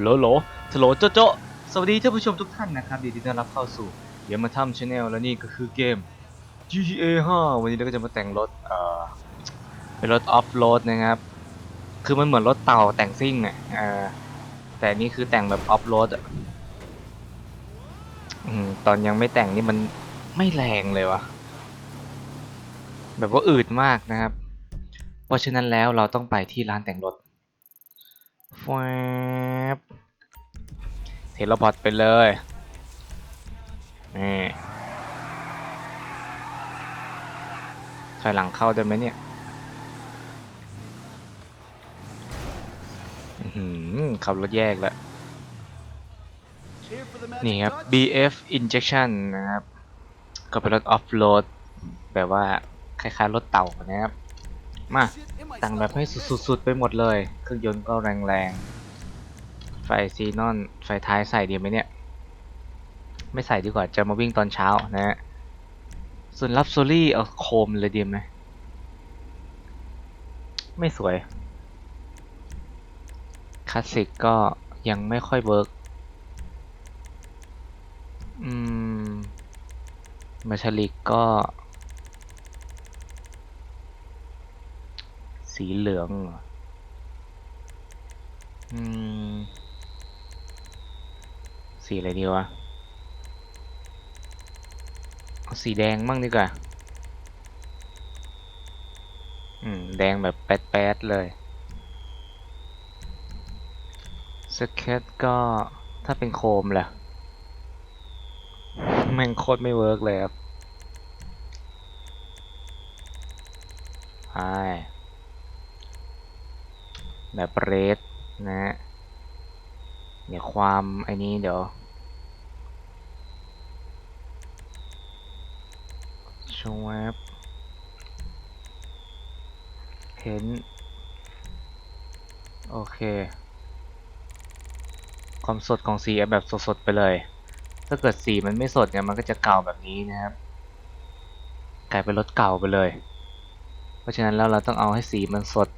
โหลโหลสโหลโจโจสวัสดีท่านผู้ชมทุกท่านนะครับยินดีต้อนรับเข้าสู่เดี๋ยวมาทำชาแนลแล้วนี่ก็คือเกม GTA 5 วันนี้เราก็จะมาแต่งรถเอ่อเป็นรถออฟโรดนะครับ คือมันเหมือนรถเต่าแต่งซิ่งอะเออแต่นี่คือแต่งแบบออฟโรดอะตอนยังไม่แต่งนี่มันไม่แรงเลยวะแบบว่าอืดมากนะครับ เพราะฉะนั้นแล้วเราต้องไปที่ร้านแต่งรถ แฟบเทเลพอร์ตไปเลยนี่ถอยหลังเข้าได้ไหมเนี่ยหือขับรถแยกแล้ว นี่ครับ BF injection นะครับ ก็เป็นรถออฟโรดแบบว่า คล้ายๆ รถเต่านะครับ มา แต่งแบบให้สุดๆไปหมดเลย เครื่องยนต์ก็แรงๆ ไฟซีนอนไฟท้ายใส่ดีไหมเนี่ย ไม่ใส่ดีกว่าจะมาวิ่งตอนเช้านะฮะ ส่วนลับโซลี่เอาโคมเลยดีไหมไม่สวย คลาสสิกก็ยังไม่ค่อยเวิร์กอืมมาชลิกก็ สีเหลืองอืม สีอะไรดีวะ เอาสีแดงมั่งดีกว่า อืม แดงแบบแป๊ดๆเลย สเก็ตก็ถ้าเป็นโคมแหละแม่งโคตรไม่เวิร์กเลยครับใช่ แบบเรดนะฮะเดี๋ยวความไอ้นี้เดี๋ยว ชวบเห็น โอเค ความสดของสีแบบสดๆไปเลย ถ้าเกิดสีมันไม่สดเนี่ยมันก็จะเก่าแบบนี้นะครับกลายเป็นรถเก่าไปเลย เพราะฉะนั้นแล้วเราต้องเอาให้สีมันสด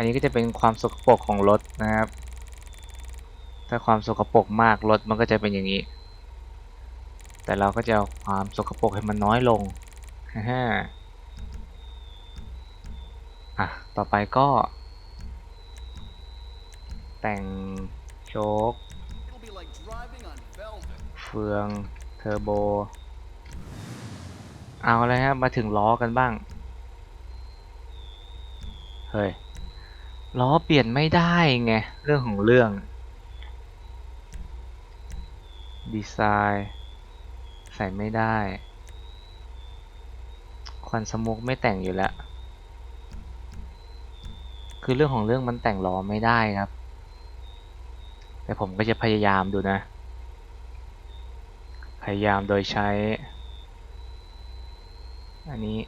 อันนี้ก็จะเป็นความสกปรกของรถนะครับ ถ้าความสกปรกมากรถมันก็จะเป็นอย่างนี้ แต่เราก็จะเอาความสกปรกให้มันน้อยลงฮ่าอะ ต่อไปก็ แต่งโชคเฟือง เทอร์โบ เอาเลยครับ มาถึงล้อกันบ้าง เฮ้ย ล้อเปลี่ยนไม่ได้ไง เรื่องของเรื่อง ดีไซน์ ใส่ไม่ได้ ควันสมุกไม่แต่งอยู่แล้ว คือเรื่องของเรื่องมันแต่งล้อไม่ได้ครับ แต่ผมก็จะพยายามดูนะ พยายามโดยใช้ อันนี้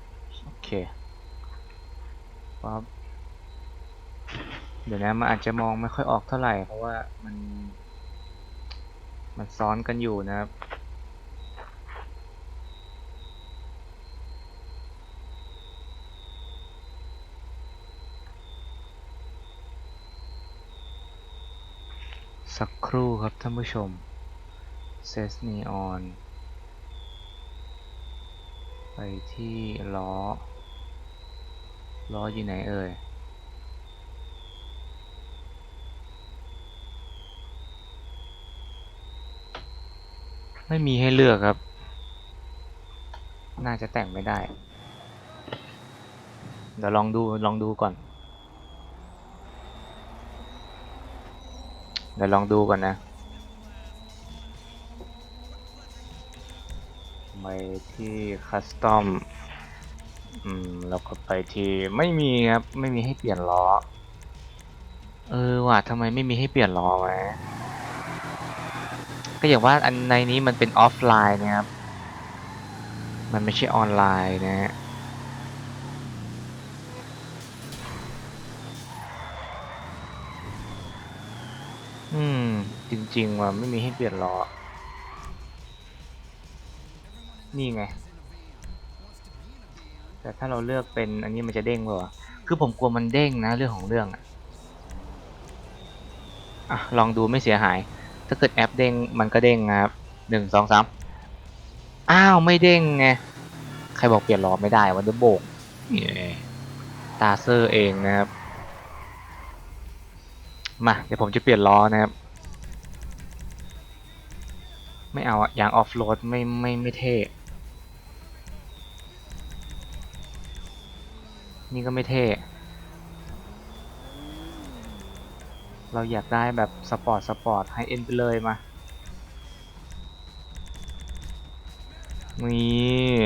F โอ เคปั๊บเดี๋ยวนะมันอาจจะมองไม่ค่อยออกเท่าไหร่ เพราะว่ามัน มันซ้อนกันอยู่นะครับสักครู่ครับท่านผู้ชมเซสนีออนไปที่ล้อ ล้ออยู่ไหนเอ่ยไม่มีให้เลือกครับ น่าจะแต่งไม่ได้ เดี๋ยวลองดูลองดูก่อน เดี๋ยวลองดูก่อนนะไปที่คัสตอม อืมแล้วก็ไปที่ไม่มีครับ ไม่มีให้เปลี่ยนล้อ เออว่ะทำไมไม่มีให้เปลี่ยนล้อวะก็อย่างว่าอันในนี้มันเป็นออฟไลน์นะครับ มันไม่ใช่ออนไลน์นะฮะอืม จริง ๆ ว่ะไม่มีให้เปลี่ยนล้อ นี่ไง แต่ถ้าเราเลือกเป็นอันนี้มันจะเด้งเปล่าวะคือผมกลัวมันเด้งนะเรื่องของเรื่องอะอะลองดูไม่เสียหาย ถ้าเกิดแอปเด้งมันก็เด้งนะครับหนึ่งสองสามอ้าวไม่เด้งไงใครบอกเปลี่ยนล้อไม่ได้วันเดอร์โบกตาเซอร์เองนะครับมาเดี๋ยวผมจะเปลี่ยนล้อนะครับ ไม่เอาอะยางออฟโรดไม่ไม่ไม่เท่ นี่ก็ไม่เท่ เราอยากได้แบบสปอร์ตสปอร์ตให้เอ็นไปเลยมา นี่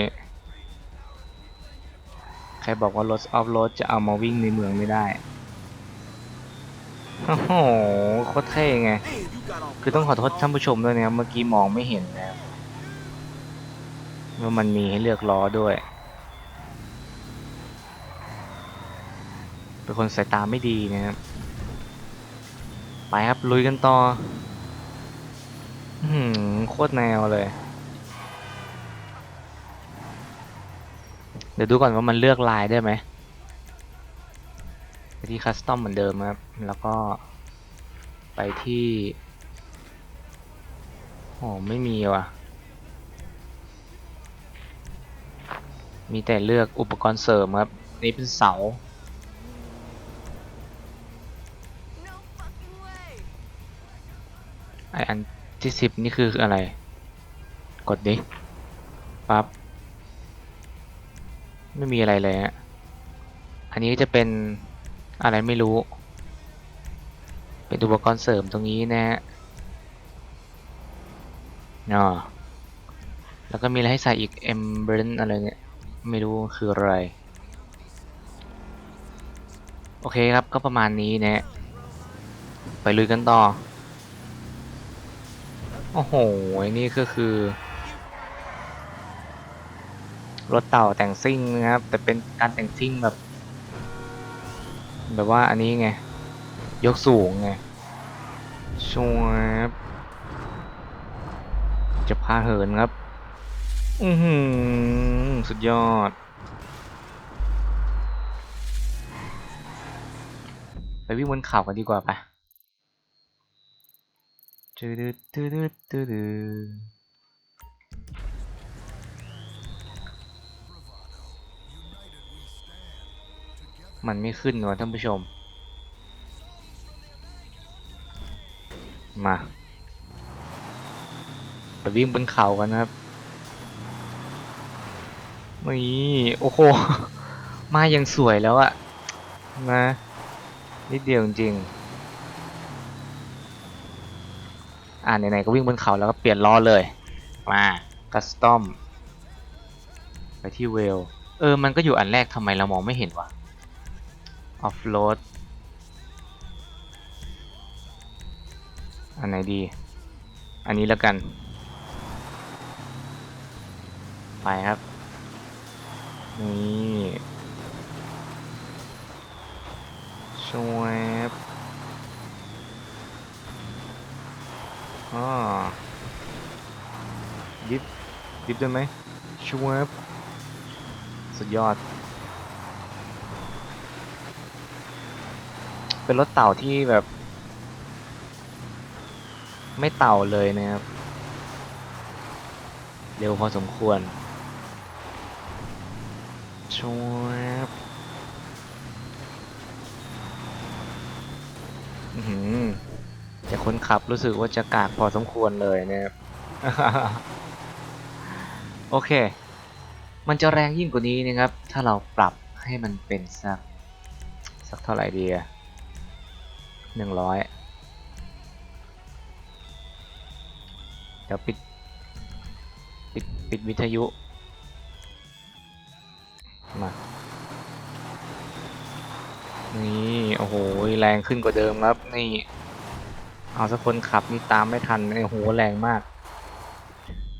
ใครบอกว่ารถออฟโรดจะเอามาวิ่งในเมืองไม่ได้ โอ้โห โคตรเท่ไง คือต้องขอโทษท่านผู้ชมด้วยนะเมื่อกี้มองไม่เห็นนะว่ามันมีให้เลือกล้อด้วย เป็นคนสายตาไม่ดีนะครับ ไปครับ ลุยกันต่อหือโคตรแนวเลย เดี๋ยวดูก่อนว่ามันเลือกลายได้ไหมไปที่คัสตอมเหมือนเดิมครับ แล้วก็ไปที่โอ้ไม่มีว่ะ มีแต่เลือกอุปกรณ์เสริมครับ นี่เป็นเสา ไออันที่สิบนี่คืออะไร กดดิปั๊บไม่มีอะไรเลยฮะอันนี้จะเป็นอะไรไม่รู้ เป็นอุปกรณ์เสริมตรงนี้นะฮะอ๋อแล้วก็มีอะไรให้ใส่อีก e m b r a n อะไรเนี่ย ไม่รู้คืออะไร โอเคครับก็ประมาณนี้นะไปลุยกันต่อ โอ้โหนี่ก็คือ รถเต่าแต่งซิ่งนะครับ แต่เป็นการแต่งซิ่งแบบ แบบว่าอันนี้ไง ยกสูงไงชวบจะพาเหินครับ อือหือสุดยอดไปวิ่งบนเขากันดีกว่าปะ ตืดตืดตืดมันไม่ขึ้นวะท่านผู้ชม มา ไปวิ่งบนเขากันนะครับ นี่ โอ้โห มายังสวยแล้วอะนะนิดเดียวจริงๆ อ่าไหนๆก็วิ่งบนเขาแล้วก็เปลี่ยนล้อเลย มาคัสตอมไปที่เวล เออ มันก็อยู่อันแรกทำไมเรามองไม่เห็นวะออฟโรดอันไหนดี อันนี้แล้วกัน ไปครับ นี่ชวบ อ๋อดิฟดิฟได้ไหมชวบสุดยอด เป็นรถเต่าที่แบบ ไม่เต่าเลยนะครับ เร็วพอสมควรชวบอื้อหือ แต่คนขับรู้สึกว่าจะกากพอสมควรเลยนะครับ โอเค มันจะแรงยิ่งกว่านี้นะครับ ถ้าเราปรับให้มันเป็นสัก สักเท่าไหร่ดีอะหนึ่งร้อยเดี๋ยวปิด ปิด ปิดวิทยุ มา นี่ โอ้โห แรงขึ้นกว่าเดิมครับ นี่ เอาสักคนขับนี่ตามไม่ทันโอ้โหแรงมาก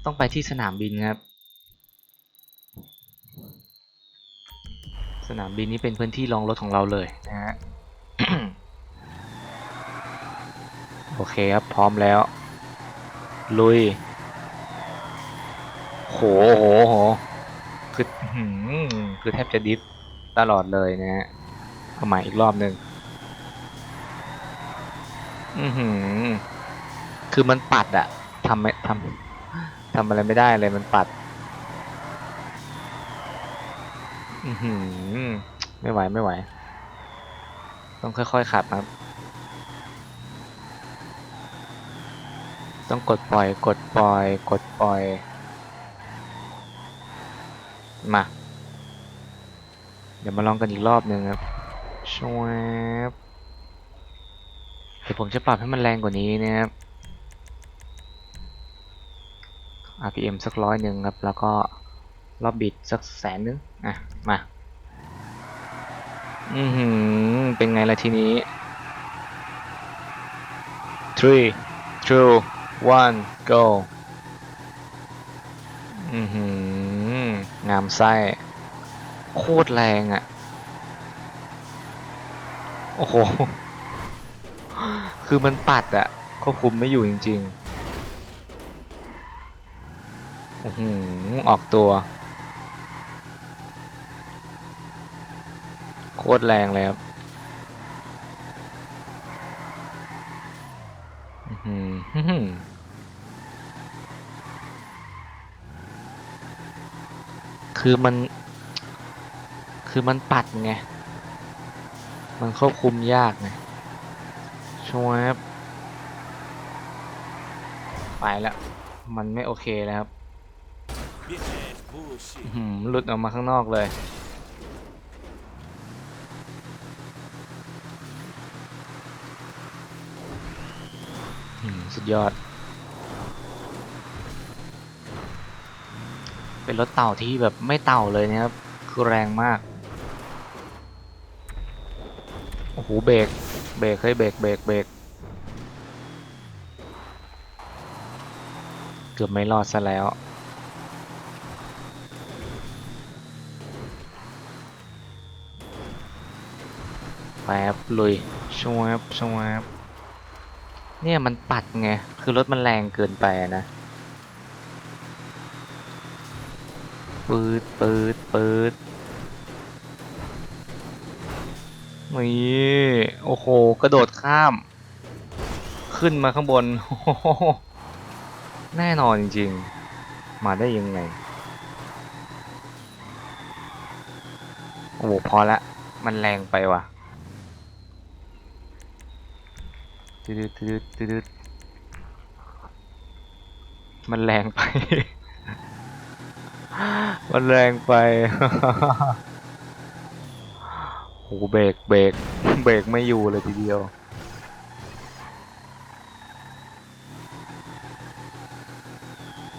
ต้องไปที่สนามบินครับ สนามบินนี้เป็นพื้นที่รองรถของเราเลยนะฮะโอเคครับ พร้อมแล้ว ลุย โหโหโหคืออื้อหือคือแทบจะดิฟตลอดเลยนะฮะเอาใหม่อีกรอบหนึ่ง อือหือ คือมันปัดอะทำไม่ทำทำอะไรไม่ได้เลยมันปัด อือหือ ไม่ไหวไม่ไหว ต้องค่อยๆขับครับ ต้องกดปล่อย กดปล่อย กดปล่อย มา เดี๋ยวมาลองกันอีกรอบหนึ่งครับชวบ เดี๋ยวผมจะปรับให้มันแรงกว่านี้นะครับ RPM สักร้อยหนึ่งครับ แล้วก็รอบบิดสักแสนนึง อะ มา อือหือ เป็นไงล่ะทีนี้ three two one go อือหือ งามไส้ โคตรแรงอะ่ะ โอ้โห คือมันปัดอะควบคุมไม่อยู่จริงๆโอ้โหออกตัว โคตรแรงเลยครับคือมัน คือมันปัดไง มันควบคุมยากไง ชวครับไปแล้ว มันไม่โอเคแล้วครับหือหลุดออกมาข้างนอกเลยอืมสุดยอด เป็นรถเต่าที่แบบไม่เต่าเลยนะครับ คือแรงมาก โอ้โห เบรก เบรกเฮ้ยเบรกเบรกเบรกเกือบไม่รอดซะแล้ว แป๊บลุยชวบชวบเนี่ยมันปัดไง คือรถมันแรงเกินไปอะนะปืดปืดปืด นี่โอ้โห กระโดดข้าม ขึ้นมาข้างบน แน่นอนจริงๆ มาได้ยังไง โอ้โห พอละ มันแรงไปว่ะตืดตืดตืดมันแรงไป มันแรงไป อ้เบรกเบรกเบรกไม่อยู่เลยทีเดียว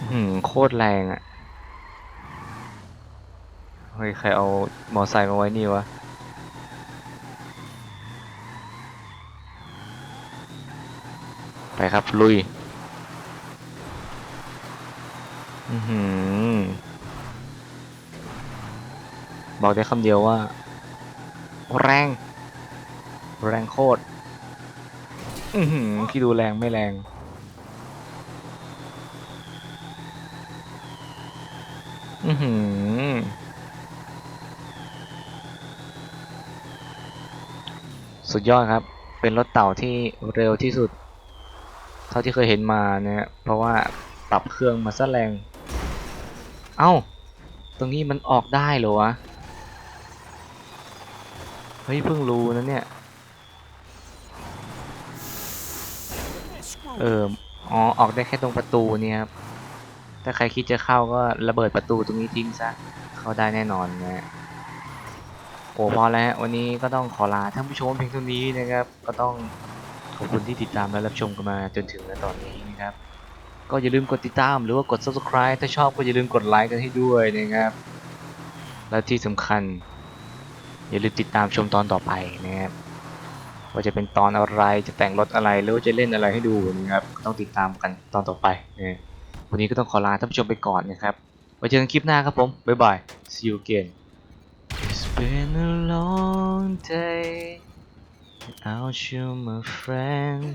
หืมโคตรแรงอะ่ะ เฮ้ย ใครเอามอไซค์มาไว้นี่วะไปครับ ลุย อือหือ บอกได้คำเดียวว่า แรง แรงโคตรอือหือที่ดูแรงไม่แรง อือหือสุดยอดครับ เป็นรถเต่าที่เร็วที่สุด เท่าที่เคยเห็นมาเนี่ย เพราะว่าปรับเครื่องมาซะแรง เอ้า ตรงนี้มันออกได้เหรอวะ เฮ้ยเพิ่งรู้นะเนี่ย เอออ๋อออกได้แค่ตรงประตูเนี่ยครับ ถ้าใครคิดจะเข้าก็ระเบิดประตูตรงนี้ทิ้งซะ เข้าได้แน่นอนนะฮะโอ้พอแล้วฮะวันนี้ก็ต้องขอลาท่านผู้ชมเพียงเท่านี้นะครับ ก็ต้องขอบคุณที่ติดตามและรับชมกันมาจนถึงณตอนนี้นะครับ ก็อย่าลืมกดติดตามหรือว่ากด subscribe ถ้าชอบก็อย่าลืมกดไลค์กันให้ด้วยนะครับ และที่สำคัญ อย่าลืมติดตามชมตอนต่อไปนะครับว่าจะเป็นตอนอะไรจะแต่งรถอะไรหรือว่าจะเล่นอะไรให้ดูนะครับต้องติดตามกันตอนต่อไปนะวันนี้ก็ต้องขอลาท่านผู้ชมไปก่อนนะครับไว้เจอกันคลิปหน้าครับผมบ๊ายบาย see you again It's been a long day without you my friend